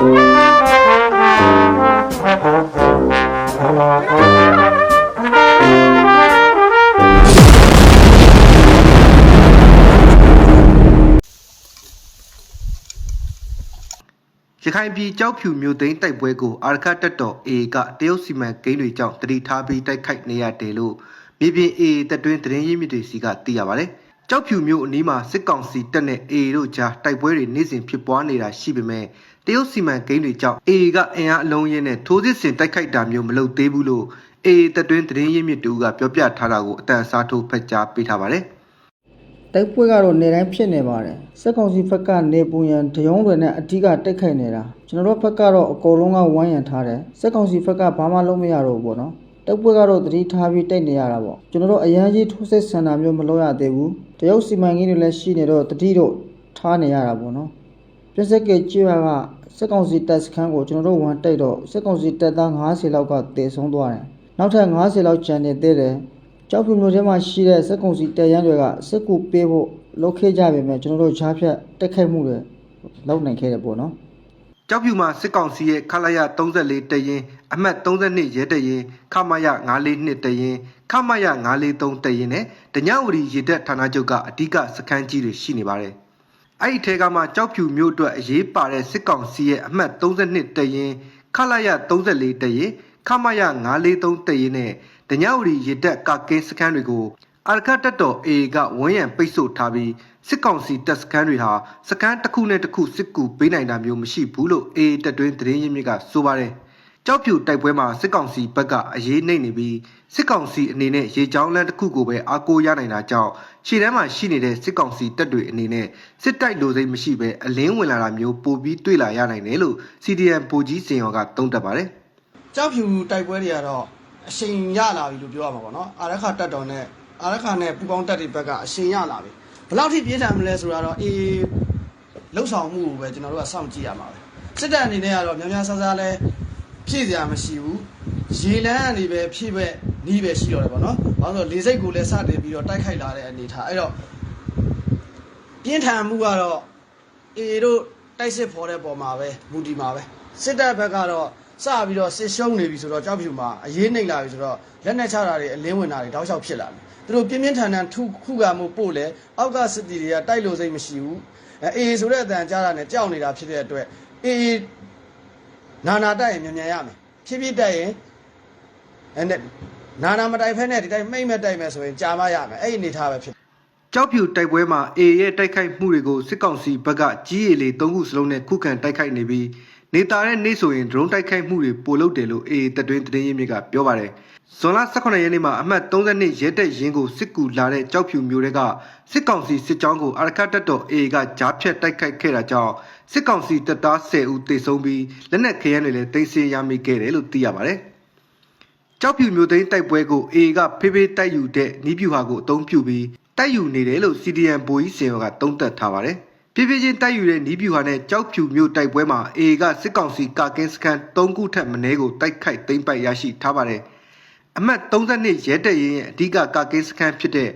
ရခိုင်ပြည်ကြောက်ဖြူမြို့သိမ်းတိုက်ပွဲကိုအာရခတက်တော် A ကတရုတ်စီမံကိန်းတွေကြောင့်တတိထားပြီးတိုက်ခိုက်နေရတယ်လို့မြေပြင် A တပ်တွင်းသတင်းရင်းမြစ်တွေစီကသိရပါတယ်။ ကြောက်ဖြူမြို့အနီးမှာစစ်ကောင်စီတပ်နဲ့ A တို့ကြားတိုက်ပွဲတွေနေ့စဉ်ဖြစ်ပွားနေတာရှိပေမဲ့တရုတ်စီမံကိန်းတွေကြောင့် A ကအင်အားအလုံးရင်းနဲ့ထိုးစစ်ဆင်တိုက်ခိုက်တာမျိုးမလုပ်သေးဘူးလို့ A တပ်တွင်းသတင်းရင်းမြစ်တူကပြောပြထားတာကိုအတန်အစားထိုးဖက်ကြားပေးထားပါတယ်။တိုက်ပွဲကတော့နေတိုင်းဖြစ်နေပါတယ်စက်ကောင်စီဘက်ကနေပူရန်ဒရုံးတွေနဲ့အထီးကတိုက်ခိုက်နေတာကျွန်တော်တို့ဘက်ကတော့အကုန်လုံးကဝိုင်းရံထားတယ်စက်ကောင်စီဘက်ကဘာမှလုပ်မရတော့ဘူးပေါ့နော် တိုက်ပွဲကတော့တတိထားပြီးတိုက်နေရတာပေါ့ကျွန်တော်တို့အရန်ကြီးထိုးစစ်ဆန်တာမျိုးမလုပ်ရသေးဘူးတရုတ်စီမံကိန်းတွေလည်းရှိနေတော့တတိတော့ထားနေရတာပေါ့နော်ပြက်စက်ကကြွရကစက်ကောင်စီတပ်စခန်းကိုကျွန်တော်တို့ဝန်တိုက်တော့စက်ကောင်စီတပ်သား90လောက်ကတေဆုံးသွားတယ်နောက်ထပ်90လောက်ကျန်နေသေးတယ်ကြောက်ဖြူမျိုးထဲမှာရှိတဲ့စက်ကုံစီတရန်တွေကစက်ကူပေးဖို့လုပ်ခဲ့ကြပေမဲ့ကျွန်တော်တို့ဈာဖြတ်တက်ခိုက်မှုတွေလုပ်နိုင်ခဲ့တယ်ပေါ့နော် ကြောက်ဖြူမှာစစ်ကောင်စီရဲ့ခလာရ34တရင်အမှတ်32ရဲတရင်ခမရ942တရင်ခမရ943တရင်နဲ့တညဝရီရေတပ်ဌာနချုပ်ကအဓိကစခန်းကြီးတွေရှိနေပါတယ်။အဲ့ဒီထဲကမှကြောက်ဖြူမြို့အတွက်အရေးပါတဲ့စစ်ကောင်စီရဲ့အမှတ်32တရင်ခလာရ34တရင်ခမရ943တရင်နဲ့တညဝရီရေတပ်ကကင်းစခန်းတွေကို အာရခတက်တော် A ကဝန်းရံပိတ်ဆို့ထားပြီးစစ်ကောင်စီတပ်စခန်းတွေဟာစခန်းတစ်ခုနဲ့တစ်ခုစစ်ကူပေးနိုင်တာမျိုးမရှိဘူးလို့ A တပ်တွင်းသတင်းရင်းမြစ်ကဆိုပါတယ်။ကြောက်ဖြူတိုက်ပွဲမှာစစ်ကောင်စီဘက်ကအရေးနှိမ့်နေပြီးစစ်ကောင်စီအနေနဲ့ရေချောင်းလမ်းတစ်ခုကိုပဲအားကိုးရနိုင်တာကြောင့်ရှေ့တန်းမှာရှိနေတဲ့စစ်ကောင်စီတပ်တွေအနေနဲ့စစ်တိုက်လိုစိတ်မရှိဘဲအလင်းဝင်လာတာမျိုးပိုပြီးတွေ့လာရနိုင်တယ်လို့ CDN ပိုကြီးစင်ရောကသုံးသပ်ပါတယ်။ကြောက်ဖြူတိုက်ပွဲတွေကတော့အရှိန်ရလာပြီလို့ပြောရမှာပေါ့နော်အာရခတက်တော်နဲ့ အာရခနဲ့ပူပေါင်းတက်တွေဘက်ကအရှိန်ရလာပြီဘယ်လောက်ထိပြင်းထန်မလဲဆိုတော့အေးလှုပ်ဆောင်မှုကိုပဲကျွန်တော်တို့ကစောင့်ကြည့်ရမှာပဲစစ်တပ်အနေနဲ့ကတော့များများဆဆလဲဖြည့်စရာမရှိဘူးရေလန်းအနေပဲဖြည့်ပဲနီးပဲရှိတော့တယ်ပေါ့နော်ဘာလို့လဲဆိုတော့လေစိတ်ကိုလည်းစတင်ပြီးတော့တိုက်ခိုက်လာတဲ့အနေထားအဲ့တော့ပြင်းထန်မှုကတော့အေတို့တိုက်စစ်ဖော်တဲ့ပုံမှာပဲမူတည်မှာပဲစစ်တပ်ဘက်ကတော့ စပြီးတော့စစ်ရှုံးနေပြီဆိုတော့ကြောက်ဖြူမှာအရေးနှိမ့်လာပြီဆိုတော့လက်နဲ့ချတာတွေအလင်းဝင်တာတွေတောက်လျှောက်ဖြစ်လာတယ်သူတို့ပြင်းပြင်းထန်ထန်ထုခုကမှုပို့လဲအောက်ကစစ်တီတွေကတိုက်လို့စိတ်မရှိဘူးအဲအေးဆိုတဲ့အတန်ကြားတာနဲ့ကြောက်နေတာဖြစ်တဲ့အတွက်အေးနာနာတိုက်ရင်မြန်မြန်ရမယ်ဖြည်းဖြည်းတိုက်ရင်အဲနဲ့နာနာမတိုက်ဖဲနဲ့ဒီတိုင်းမိမ့်မဲ့တိုက်မယ်ဆိုရင်ကြာမရမယ်အဲ့ဒီအနေထားပဲဖြစ်ကြောက်ဖြူတိုက်ပွဲမှာ A ရဲ့တိုက်ခိုက်မှုတွေကိုစစ်ကောင်စီဘက်ကကြီးရည်လေ၃ခုစလုံးနဲ့ခုခံတိုက်ခိုက်နေပြီး နေတာတဲ့နေ့ဆိုရင် drone တိုက်ခိုက်မှုတွေပိုလုပ်တယ်လို့ A တပ်တွင်းသတင်းရင်းမြစ်ကပြောပါတယ်။ဇွန်လ18ရက်နေ့မှာအမှတ်32ရဲတပ်ရင်းကိုစစ်ကူလာတဲ့ကြောက်ဖြူမျိုးတွေကစစ်ကောင်စီစစ်ကြောင်းကိုအာရခတပ်တော် A ကကြားဖြတ်တိုက်ခိုက်ခဲ့တာကြောင့်စစ်ကောင်စီတပ်သား10ဦးသေဆုံးပြီးလက်နက်ခဲယမ်းတွေလည်းတင်စီရမိခဲ့တယ်လို့သိရပါတယ်။ကြောက်ဖြူမျိုးသိန်းတိုက်ပွဲကို A ကဖေးဖေးတိုက်ယူတဲ့နီးပြူဟာကိုအသုံးပြုပြီးတိုက်ယူနေတယ်လို့ CDN ဘိုးကြီးစင်ရောကသုံးသပ်ထားပါတယ်။ ဖြည်းဖြည်းချင်းတိုက်ယူတဲ့နီးပြူဟာနဲ့ကြောက်ဖြူမျိုးတိုက်ပွဲမှာ A ကစစ်ကောင်စီကာကင်းစခန်း၃ခုထက်မနည်းကိုတိုက်ခိုက်သိမ်းပိုက်ရရှိထားပါတယ်။အမှတ်32ရဲတပ်ရင်းရဲ့အဓိကကာကင်းစခန်းဖြစ်တဲ့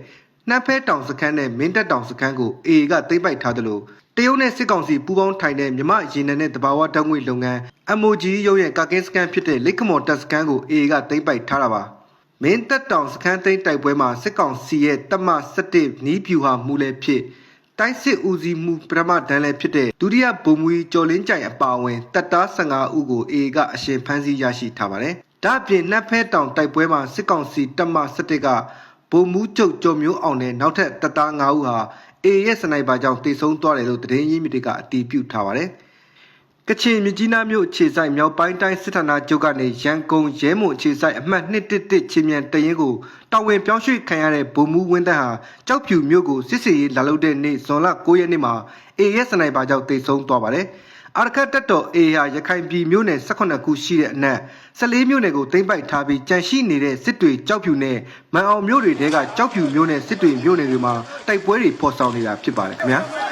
နှမ်းဖဲတောင်စခန်းနဲ့မင်းတပ်တောင်စခန်းကို A ကသိမ်းပိုက်ထားတယ်လို့တရုတ်နဲ့စစ်ကောင်စီပူးပေါင်းထိုင်တဲ့မြမရေနံနဲ့တဘာဝဓာတ်ငွေလုပ်ငန်း MOG ရုံးရဲ့ကာကင်းစခန်းဖြစ်တဲ့လိတ်ခမော်တပ်စခန်းကို A ကသိမ်းပိုက်ထားတာပါ။မင်းတပ်တောင်စခန်းသိမ်းတိုက်ပွဲမှာစစ်ကောင်စီရဲ့တပ်မ17နီးပြူဟာမူလည်းဖြစ် တိုင်းစစ်ဦးစီးမှုပထမဒန်းလည်းဖြစ်တဲ့ဒုတိယဗိုလ်မှူးကြီးကျော်လင်းကြိုင်အပါအဝင်တပ်သား15ဦးကို A ကအရှင်ဖမ်းဆီးရရှိထားပါတယ်။ဒါ့အပြင်နှက်ဖဲတောင်တိုက်ပွဲမှာစစ်ကောင်စီတပ်မ17ကဗိုလ်မှူးချုပ်ကျော်မျိုးအောင်နဲ့နောက်ထပ်တပ်သား5ဦးဟာ A ရဲ့စနိုက်ပါကြောင့်တေဆုံးသွားတယ်လို့သတင်းရင်းမြစ်တွေက အတည်ပြုထားပါတယ်။ ကချင်မြကြီးနားမြို့ခြေဆိုင်မြောက်ပိုင်းတိုင်းစစ်ဌာနချုပ်ကနေရန်ကုန်ရဲမွန်ခြေဆိုင်အမှတ်111ချင်းမြန်တရင်ကိုတာဝန်ပြောင်းရွှေ့ခံရတဲ့ဗိုလ်မှူးဝင်းတန်းဟာကြောက်ဖြူမြို့ကိုစစ်စေးရေးလာလုပ်တဲ့နေ့ဇွန်လ9ရက်နေ့မှာ AS စနိုက်ပါကြောင့်တေဆုံးသွားပါတယ်။အာရခတ်တက်တော် A ဟာရခိုင်ပြည်မြို့နယ်18ခုရှိတဲ့အနက်14မြို့နယ်ကိုသိမ်းပိုက်ထားပြီးကြန့်ရှိနေတဲ့စစ်တွေကြောက်ဖြူနဲ့မန်အောင်မြို့တွေတဲကကြောက်ဖြူမြို့နယ်စစ်တွေမြို့နယ်တွေမှာတိုက်ပွဲတွေဖော်ဆောင်နေတာဖြစ်ပါတယ်ခင်ဗျာ။